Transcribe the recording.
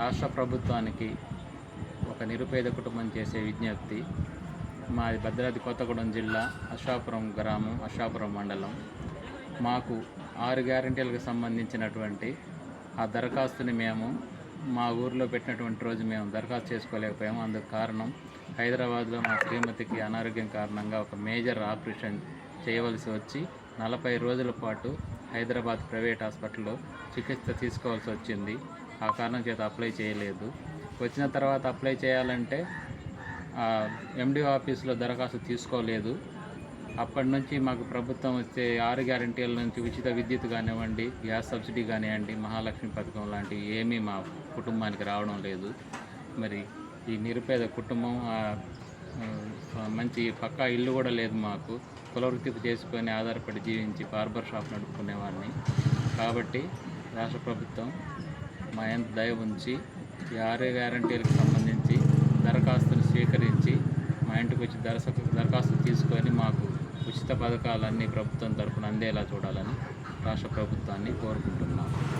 రాష్ట్ర ప్రభుత్వానికి ఒక నిరుపేద కుటుంబం చేసే విజ్ఞప్తి. మాది భద్రాద్రి కొత్తగూడెం జిల్లా అశాపురం గ్రామం అశ్వాపురం మండలం. మాకు ఆరు గ్యారంటీలకు సంబంధించినటువంటి ఆ దరఖాస్తుని మేము మా ఊర్లో పెట్టినటువంటి రోజు మేము దరఖాస్తు చేసుకోలేకపోయాము. అందుకు కారణం హైదరాబాద్లో మా శ్రీమతికి అనారోగ్యం కారణంగా ఒక మేజర్ ఆపరేషన్ చేయవలసి వచ్చి నలభై రోజుల పాటు హైదరాబాద్ ప్రైవేట్ హాస్పిటల్లో చికిత్స తీసుకోవాల్సి వచ్చింది. ఆ కారణం చేత అప్లై చేయలేదు. వచ్చిన తర్వాత అప్లై చేయాలంటే ఎండి ఆఫీస్లో దరఖాస్తు తీసుకోలేదు. అప్పటి నుంచి మాకు ప్రభుత్వం వచ్చే ఆరు గ్యారంటీల నుంచి ఉచిత విద్యుత్ కానివ్వండి గ్యాస్ సబ్సిడీ కానివ్వండి మహాలక్ష్మి పథకం లాంటివి ఏమీ మా కుటుంబానికి రావడం లేదు. మరి ఈ నిరుపేద కుటుంబం మంచి పక్కా ఇల్లు కూడా లేదు మాకు. కులవృత్తి చేసుకొని ఆధారపడి జీవించి బార్బర్ షాప్ నడుపుకునేవాడిని. కాబట్టి రాష్ట్ర ప్రభుత్వం మా ఎంత దయ ఉంచి ఈ ఆరు గ్యారంటీలకు సంబంధించి దరఖాస్తును స్వీకరించి మా ఇంటికి వచ్చి దరఖాస్తు దరఖాస్తు తీసుకొని మాకు ఉచిత పథకాలన్నీ ప్రభుత్వం తరఫున అందేలా చూడాలని రాష్ట్ర ప్రభుత్వాన్ని కోరుకుంటున్నాను.